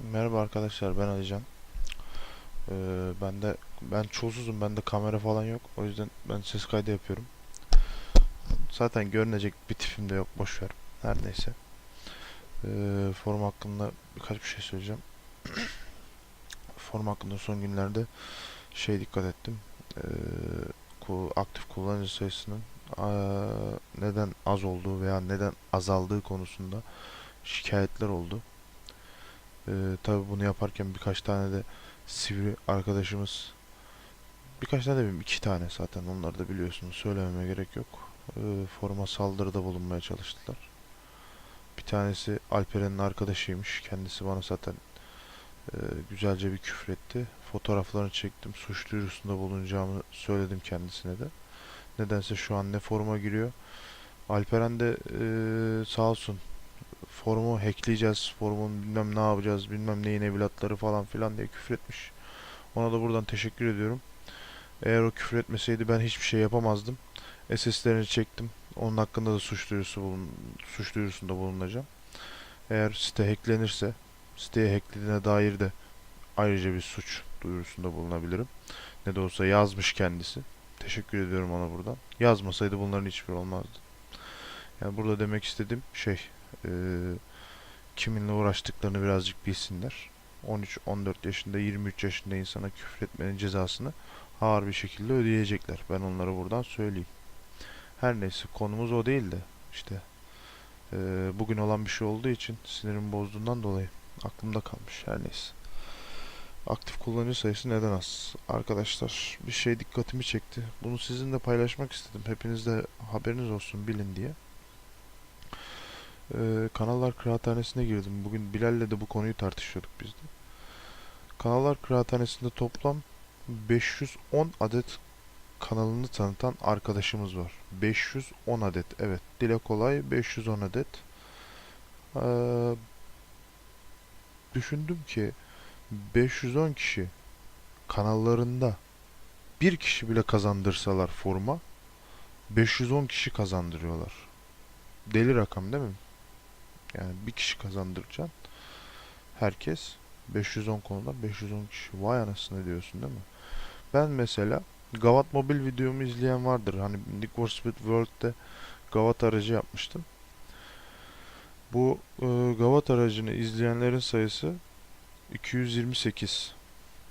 Merhaba arkadaşlar ben Alican. Ee, ben de ben çulsuzum bende kamera falan yok. O yüzden ben ses kaydı yapıyorum. Zaten görünecek bir tipim de yok boş ver. Her neyse. Ee, forum hakkında birkaç bir şey söyleyeceğim. forum hakkında son günlerde şey dikkat ettim. Ee, aktif kullanıcı sayısının neden az olduğu veya neden azaldığı konusunda şikayetler oldu. Ee, tabii bunu yaparken birkaç tane de sivri arkadaşımız birkaç tane demeyeyim iki tane zaten onları da biliyorsunuz söylememe gerek yok. Ee, foruma saldırıda bulunmaya çalıştılar. Bir tanesi Alperen'in arkadaşıymış. Kendisi bana zaten e, güzelce bir küfür etti. Fotoğraflarını çektim. Suç duyurusunda bulunacağımı söyledim kendisine de. Nedense şu an ne foruma giriyor. Alperen de e, sağ olsun forumu hackleyeceğiz, forumun bilmem ne yapacağız, bilmem neyin evlatları falan filan diye küfür etmiş. Ona da buradan teşekkür ediyorum. Eğer o küfür etmeseydi ben hiçbir şey yapamazdım. SS'lerini çektim. Onun hakkında da suç duyurusu bulun suç duyurusunda bulunacağım. Eğer site hacklenirse, siteye hacklediğine dair de ayrıca bir suç duyurusunda bulunabilirim. Ne de olsa yazmış kendisi. Teşekkür ediyorum ona buradan. Yazmasaydı bunların hiçbiri olmazdı. Yani burada demek istediğim şey, e, kiminle uğraştıklarını birazcık bilsinler. 13-14 yaşında, 23 yaşında insana küfür etmenin cezasını ağır bir şekilde ödeyecekler. Ben onlara buradan söyleyeyim. Her neyse konumuz o değil de işte e, bugün olan bir şey olduğu için sinirimi bozduğundan dolayı aklımda kalmış. Her neyse. Aktif kullanıcı sayısı neden az? Arkadaşlar bir şey dikkatimi çekti. Bunu sizinle paylaşmak istedim. Hepiniz de haberiniz olsun bilin diye. Ee, kanallar kıraathanesine girdim. Bugün Bilal'le de bu konuyu tartışıyorduk biz de. Kanallar kıraathanesinde toplam 510 adet kanalını tanıtan arkadaşımız var. 510 adet. Evet. Dile kolay 510 adet. Ee, düşündüm ki 510 kişi kanallarında bir kişi bile kazandırsalar foruma 510 kişi kazandırıyorlar. Deli rakam değil mi? Yani bir kişi kazandıracaksın. Herkes 510 konuda 510 kişi. Vay anasını diyorsun değil mi? Ben mesela Gavat mobil videomu izleyen vardır. Hani Need for Speed World'de Gavat aracı yapmıştım. Bu e, Gavat aracını izleyenlerin sayısı 228.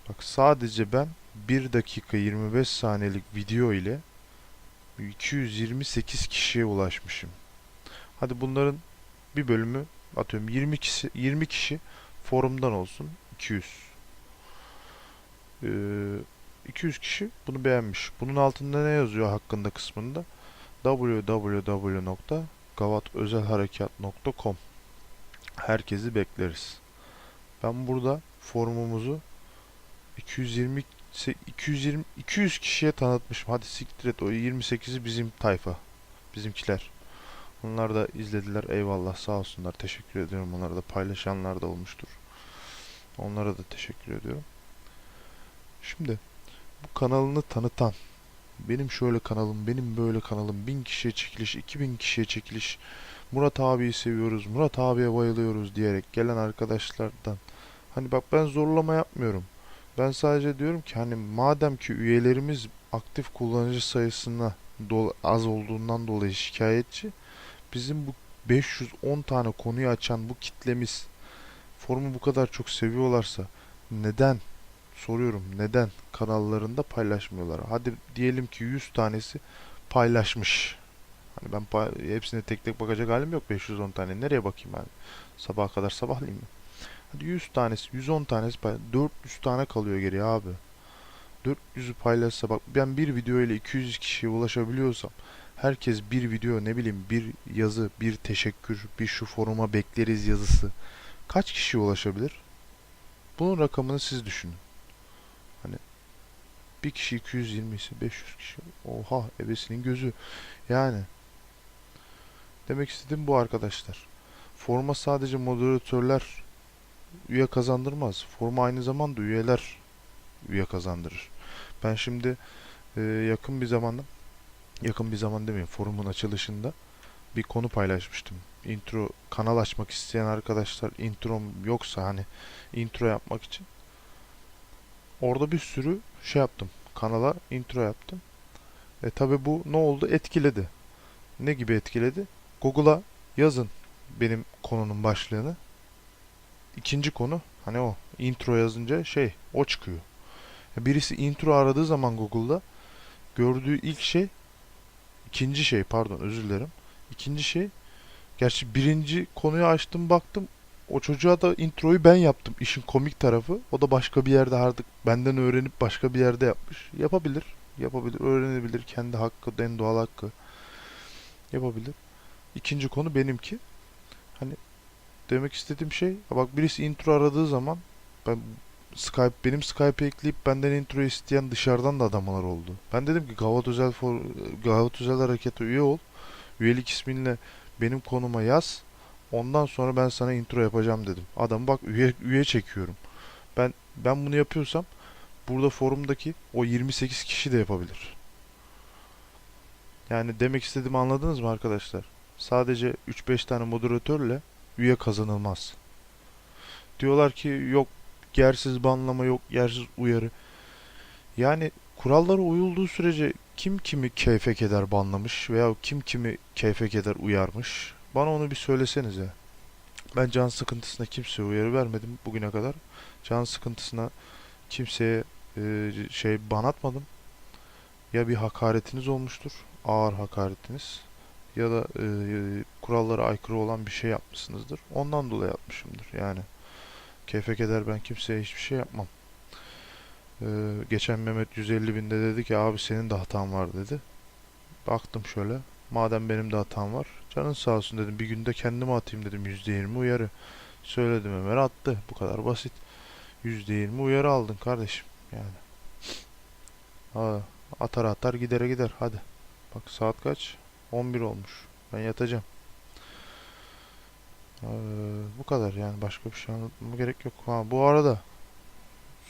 Bak sadece ben 1 dakika 25 saniyelik video ile 228 kişiye ulaşmışım. Hadi bunların bir bölümü atıyorum 20 kişi 20 kişi forumdan olsun 200. Ee, 200 kişi bunu beğenmiş. Bunun altında ne yazıyor hakkında kısmında? www.gavatözelharekat.com Herkesi bekleriz. Ben burada forumumuzu 220 220 200 kişiye tanıtmışım. Hadi siktir et o 28'i bizim tayfa. Bizimkiler. Onlar da izlediler. Eyvallah sağ olsunlar. Teşekkür ediyorum. Onlara da paylaşanlar da olmuştur. Onlara da teşekkür ediyorum. Şimdi bu kanalını tanıtan benim şöyle kanalım, benim böyle kanalım, bin kişiye çekiliş, 2000 kişiye çekiliş, Murat abiyi seviyoruz, Murat abiye bayılıyoruz diyerek gelen arkadaşlardan hani bak ben zorlama yapmıyorum. Ben sadece diyorum ki hani madem ki üyelerimiz aktif kullanıcı sayısına az olduğundan dolayı şikayetçi bizim bu 510 tane konuyu açan bu kitlemiz forumu bu kadar çok seviyorlarsa neden soruyorum neden kanallarında paylaşmıyorlar? Hadi diyelim ki 100 tanesi paylaşmış. Hani ben pay- hepsine tek tek bakacak halim yok 510 tane. Nereye bakayım ben? Sabaha kadar sabahlayayım mı? Hadi 100 tanesi, 110 tanesi pay 400 tane kalıyor geriye abi. 400'ü paylaşsa bak ben bir video ile 200 kişiye ulaşabiliyorsam herkes bir video ne bileyim bir yazı, bir teşekkür, bir şu foruma bekleriz yazısı kaç kişiye ulaşabilir? Bunun rakamını siz düşünün. Hani bir kişi 220 ise 500 kişi. Oha ebesinin gözü. Yani demek istediğim bu arkadaşlar. Forma sadece moderatörler üye kazandırmaz. Forma aynı zamanda üyeler üye kazandırır. Ben şimdi e, yakın bir zamanda yakın bir zaman demeyeyim forumun açılışında bir konu paylaşmıştım intro kanal açmak isteyen arkadaşlar introm yoksa hani intro yapmak için orada bir sürü şey yaptım. Kanala intro yaptım. E tabi bu ne oldu? Etkiledi. Ne gibi etkiledi? Google'a yazın benim konunun başlığını. İkinci konu hani o intro yazınca şey o çıkıyor. E Birisi intro aradığı zaman Google'da gördüğü ilk şey ikinci şey pardon özür dilerim. İkinci şey gerçi birinci konuyu açtım baktım o çocuğa da introyu ben yaptım. İşin komik tarafı o da başka bir yerde artık benden öğrenip başka bir yerde yapmış. Yapabilir. Yapabilir. Öğrenebilir. Kendi hakkı, en doğal hakkı. Yapabilir. İkinci konu benimki. Hani demek istediğim şey bak birisi intro aradığı zaman ben Skype benim Skype'e ekleyip benden intro isteyen dışarıdan da adamlar oldu. Ben dedim ki Gavat Özel for, Gavat Özel Hareket'e üye ol. Üyelik isminle benim konuma yaz. Ondan sonra ben sana intro yapacağım dedim. Adam bak üye üye çekiyorum. Ben ben bunu yapıyorsam burada forumdaki o 28 kişi de yapabilir. Yani demek istediğimi anladınız mı arkadaşlar? Sadece 3-5 tane moderatörle üye kazanılmaz. Diyorlar ki yok yersiz banlama yok yersiz uyarı. Yani kurallara uyulduğu sürece kim kimi keyfek eder banlamış veya kim kimi keyfek eder uyarmış. Bana onu bir söylesenize. Ben can sıkıntısına kimseye uyarı vermedim bugüne kadar. Can sıkıntısına kimseye e, şey ban atmadım. Ya bir hakaretiniz olmuştur, ağır hakaretiniz ya da e, kurallara aykırı olan bir şey yapmışsınızdır. Ondan dolayı yapmışımdır yani. Keyfek eder ben kimseye hiçbir şey yapmam. Ee, geçen Mehmet 150 binde dedi ki abi senin de hatan var dedi. Baktım şöyle. Madem benim de hatam var. Canın sağ olsun dedim. Bir günde kendime atayım dedim. %20 uyarı. Söyledim Ömer attı. Bu kadar basit. %20 uyarı aldın kardeşim. Yani. Ha, atar atar gidere gider. Hadi. Bak saat kaç? 11 olmuş. Ben yatacağım. Ee, bu kadar yani başka bir şey anlatmama gerek yok. Ha bu arada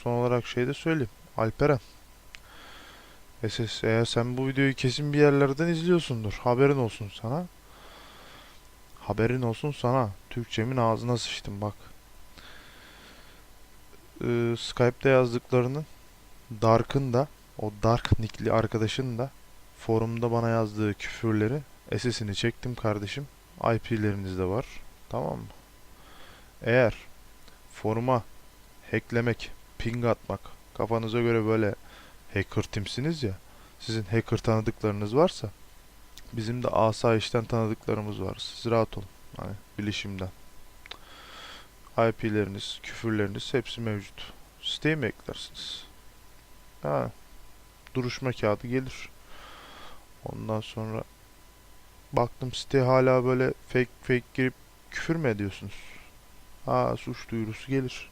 son olarak şey de söyleyeyim. Alperen. SS eğer sen bu videoyu kesin bir yerlerden izliyorsundur. Haberin olsun sana. Haberin olsun sana. Türkçemin ağzına sıçtım bak. Ee, Skype'da yazdıklarının Dark'ın da o Dark nickli arkadaşın da forumda bana yazdığı küfürleri SS'ini çektim kardeşim. IP'leriniz de var. Tamam mı? Eğer foruma hacklemek, ping atmak, kafanıza göre böyle hacker timsiniz ya, sizin hacker tanıdıklarınız varsa bizim de asayişten tanıdıklarımız var. Siz rahat olun. Hani bilişimden. IP'leriniz, küfürleriniz hepsi mevcut. Siteye mi eklersiniz? Ha, duruşma kağıdı gelir. Ondan sonra baktım site hala böyle fake fake girip küfür mü ediyorsunuz? Ha suç duyurusu gelir.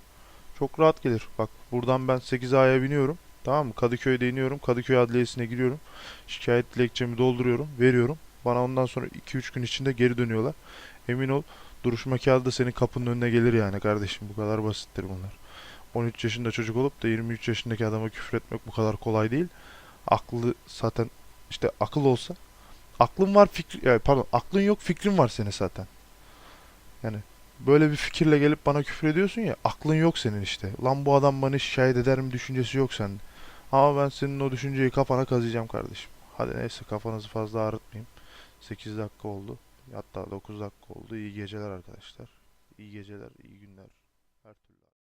Çok rahat gelir. Bak buradan ben 8A'ya biniyorum. Tamam mı? Kadıköy'de iniyorum. Kadıköy Adliyesi'ne giriyorum. Şikayet dilekçemi dolduruyorum. Veriyorum. Bana ondan sonra 2-3 gün içinde geri dönüyorlar. Emin ol duruşma kağıdı da senin kapının önüne gelir yani kardeşim. Bu kadar basittir bunlar. 13 yaşında çocuk olup da 23 yaşındaki adama küfür etmek bu kadar kolay değil. Aklı zaten işte akıl olsa aklın var fikri pardon aklın yok fikrin var senin zaten. Yani böyle bir fikirle gelip bana küfür ediyorsun ya aklın yok senin işte. Lan bu adam bana şikayet eder mi düşüncesi yok sende. Ama ben senin o düşünceyi kafana kazıyacağım kardeşim. Hadi neyse kafanızı fazla ağrıtmayayım. 8 dakika oldu. Hatta 9 dakika oldu. İyi geceler arkadaşlar. İyi geceler, iyi günler.